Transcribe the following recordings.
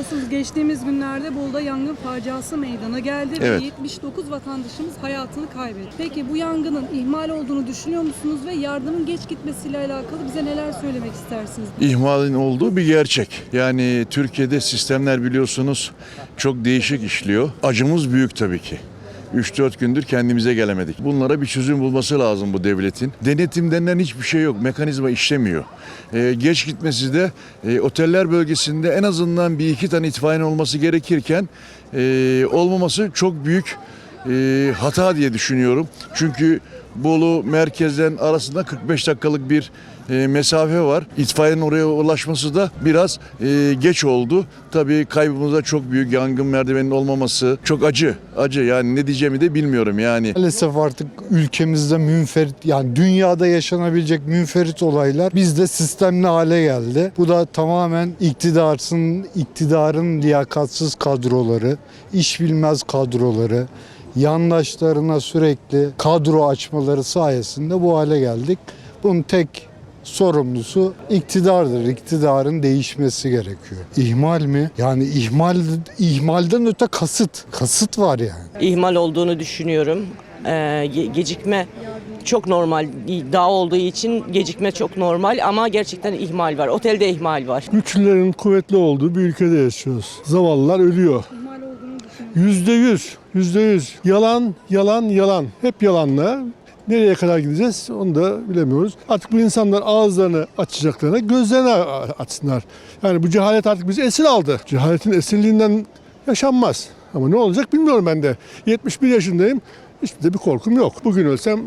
Biliyorsunuz geçtiğimiz günlerde Bolu'da yangın faciası meydana geldi Evet. ve 79 vatandaşımız hayatını kaybetti. Peki bu yangının ihmal olduğunu düşünüyor musunuz ve yardımın geç gitmesiyle alakalı bize neler söylemek istersiniz? İhmalin olduğu bir gerçek. Yani Türkiye'de sistemler biliyorsunuz çok değişik işliyor. Acımız büyük tabii ki. 3-4 gündür kendimize gelemedik. Bunlara bir çözüm bulması lazım bu devletin. Denetim denilen hiçbir şey yok. Mekanizma işlemiyor. Ee, geç gitmesi de e, oteller bölgesinde en azından bir iki tane itfaiye olması gerekirken e, olmaması çok büyük e, hata diye düşünüyorum. Çünkü Bolu merkezden arasında 45 dakikalık bir e, mesafe var. İtfaiyenin oraya ulaşması da biraz e, geç oldu. Tabii kaybımız da çok büyük. Yangın merdiveninin olmaması çok acı. Acı yani ne diyeceğimi de bilmiyorum yani. Maalesef artık ülkemizde münferit yani dünyada yaşanabilecek münferit olaylar bizde sistemli hale geldi. Bu da tamamen iktidarsın, iktidarın liyakatsız kadroları, iş bilmez kadroları, yandaşlarına sürekli kadro açmaları sayesinde bu hale geldik. Bunun tek sorumlusu iktidardır. İktidarın değişmesi gerekiyor. İhmal mi? Yani ihmal ihmalden öte kasıt. Kasıt var yani. ihmal olduğunu düşünüyorum. Ee, ge- gecikme çok normal. Dağ olduğu için gecikme çok normal ama gerçekten ihmal var. Otelde ihmal var. güçlülerin kuvvetli olduğu bir ülkede yaşıyoruz. Zavallılar ölüyor. Yüzde yüz, yüzde yüz. Yalan, yalan, yalan. Hep yalanla. Nereye kadar gideceğiz onu da bilemiyoruz. Artık bu insanlar ağızlarını açacaklarına gözlerini açsınlar. Yani bu cehalet artık bizi esir aldı. Cehaletin esirliğinden yaşanmaz. Ama ne olacak bilmiyorum ben de. 71 yaşındayım. Hiçbir de bir korkum yok. Bugün ölsem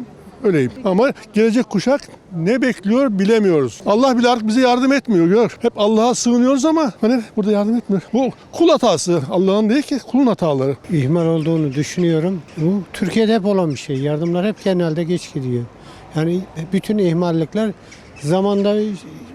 öleyim. Ama gelecek kuşak ne bekliyor bilemiyoruz. Allah bile artık bize yardım etmiyor gör. Hep Allah'a sığınıyoruz ama hani burada yardım etmiyor. Bu kul hatası. Allah'ın değil ki kulun hataları. ihmal olduğunu düşünüyorum. Bu Türkiye'de hep olan bir şey. Yardımlar hep genelde geç gidiyor. Yani bütün ihmallikler zamanda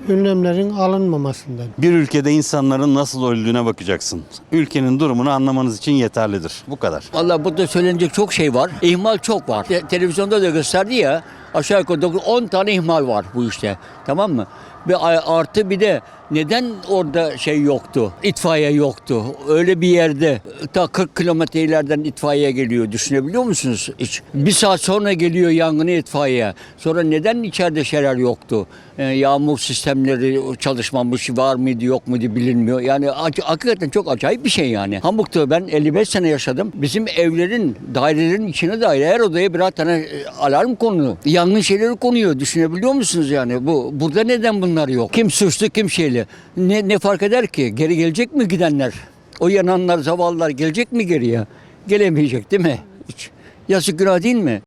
önlemlerin alınmamasından. Bir ülkede insanların nasıl öldüğüne bakacaksın. Ülkenin durumunu anlamanız için yeterlidir. Bu kadar. Valla burada söylenecek çok şey var. İhmal çok var. Te- televizyonda da gösterdi ya aşağı yukarı 10 tane ihmal var bu işte. Tamam mı? Ve artı bir de neden orada şey yoktu? İtfaiye yoktu. Öyle bir yerde ta 40 kilometre ileriden itfaiye geliyor. Düşünebiliyor musunuz hiç? Bir saat sonra geliyor yangını itfaiye. Sonra neden içeride şeyler yoktu? Ee, yağmur sistemleri çalışmamış var mıydı yok muydu bilinmiyor. Yani hakikaten çok acayip bir şey yani. Hamburg'da ben 55 sene yaşadım. Bizim evlerin, dairelerin içine dair her odaya birer tane e, alarm konuyor. Yangın şeyleri konuyor. Düşünebiliyor musunuz yani? Bu burada neden bunlar yok? Kim suçlu, kim şeyli? Ne ne fark eder ki? Geri gelecek mi gidenler? O yananlar, zavallılar gelecek mi geriye? Gelemeyecek değil mi? Hiç. Yazık günah değil mi?